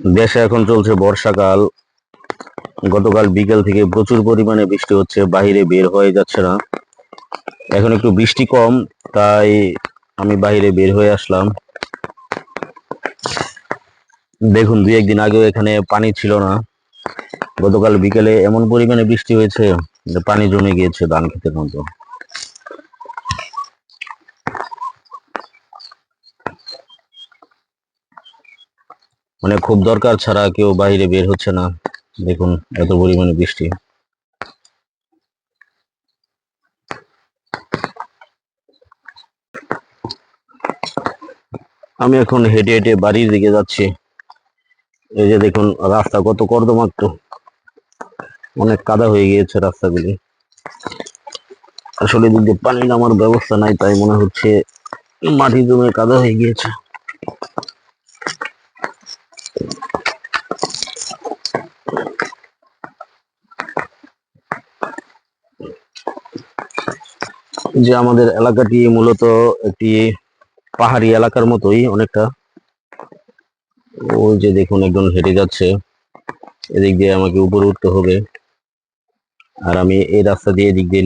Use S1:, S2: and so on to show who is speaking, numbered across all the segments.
S1: দেশে এখন চলছে বর্ষাকাল। গতকাল বিকেল থেকে প্রচুর পরিমাণে বৃষ্টি হচ্ছে বাইরে বের হয়ে যাচ্ছে না। এখন একটু বৃষ্টি কম, তাই আমি বাইরে বের হয়ে আসলাম। দেখুন দুই একদিন আগেও এখানে পানি ছিল না। গতকাল বিকেলে এমন পরিমাণে বৃষ্টি হয়েছে যে পানি জমে গিয়েছে ধান খেতের মতো মানে খুব দরকার ছাড়া কেউ বাইরে বের হচ্ছে না। দেখুন, এত পরিমাণে বৃষ্টি। আমি এখন হেঁটে হেঁটে বাড়ির দিকে যাচ্ছি। এই যে দেখুন, রাস্তা কত কর্দমাক্ত। অনেক কাদা হয়ে গিয়েছে রাস্তাগুলি। আসলে এদিক দিয়ে পানি নামার ব্যবস্থা নাই, তাই মনে হচ্ছে মাটি জমে কাদা হয়ে গিয়েছে। যে আমাদের এলাকাটি মূলত একটি পাহাড়ি এলাকার মতোই অনেকটা। ওই যে দেখুন একজন হেঁটে যাচ্ছে। এদিক দিয়ে আমাকে উপরে উঠতে হবে। আর আমি এই রাস্তা দিয়ে এদিক দিয়ে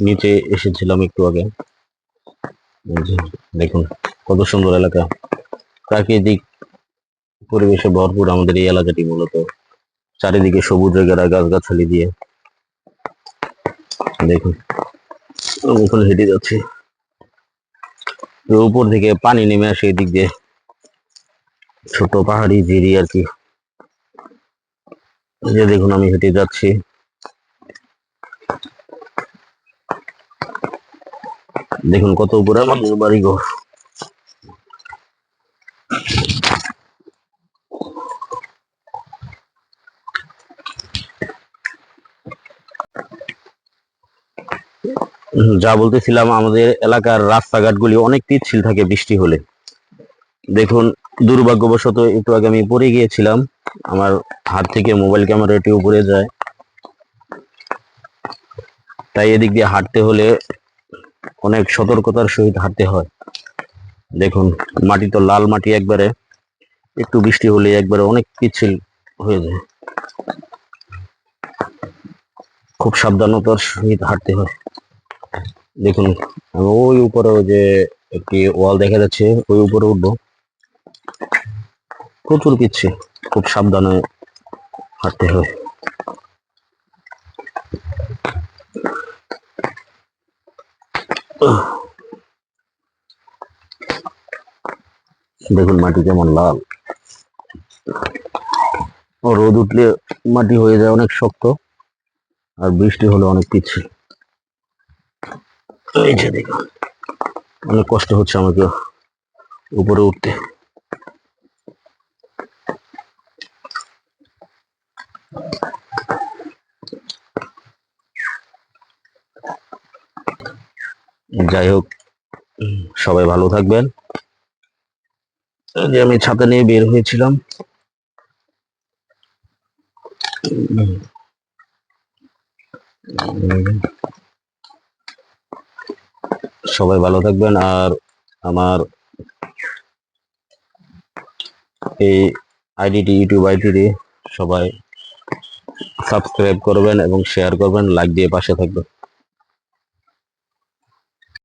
S1: নিচে এসেছিলাম একটু আগে। দেখুন কত সুন্দর এলাকা। প্রাকৃতিক পরিবেশে ভরপুর আমাদের এই এলাকাটি মূলত। চারিদিকে সবুজ ঘেরা গাছগাছালি দিয়ে। দেখুন। এখন হেঁটে যাচ্ছি। উপর থেকে পানি নেমে আসে এদিক দিয়ে। ছোট পাহাড়ি জিরি আর কি। যে দেখুন, আমি হেঁটে যাচ্ছি। দেখুন কত উপরে আমাদের বাড়ি ঘর যা বলতেছিলাম, আমাদের এলাকার রাস্তাঘাটগুলি অনেক পিচ্ছিল থাকে বৃষ্টি হলে। দেখুন, দুর্ভাগ্যবশত একটু আগে আমি পড়ে গিয়েছিলাম, আমার হাত থেকে মোবাইল ক্যামেরাটি উপরে যায়। তাই এদিক দিয়ে হাঁটতে হলে অনেক সতর্কতার সহিত হাঁটতে হয়। দেখুন, মাটি তো লাল মাটি একবারে, একটু বৃষ্টি হলে একবারে অনেক পিচ্ছিল হয়ে যায়। খুব সাবধানতার সহিত হাঁটতে হয়। দেখুন, আমি ওই উপরে যে একটি ওয়াল দেখা যাচ্ছে, ওই উপরে উঠবো। প্রচুর পিচ্ছি খুব সাবধানে হাঁটতে হয়। দেখুন, মাটি কেমন লাল। রোদ উঠলে মাটি হয়ে যায় অনেক শক্ত, আর বৃষ্টি হলে অনেক পিচ্ছিল অনেক কষ্ট হচ্ছে আমাকে উপরে উঠতে। যাই হোক সবাই ভালো থাকবেন। যে আমি ছাতা নিয়ে বের হয়েছিলাম। উম, সবাই ভালো থাকবেন। আর আমার এই আইডিটি ইউটিউব আইডিটি সবাই সাবস্ক্রাইব করবেন এবং শেয়ার করবেন, লাইক দিয়ে পাশে থাকবেন।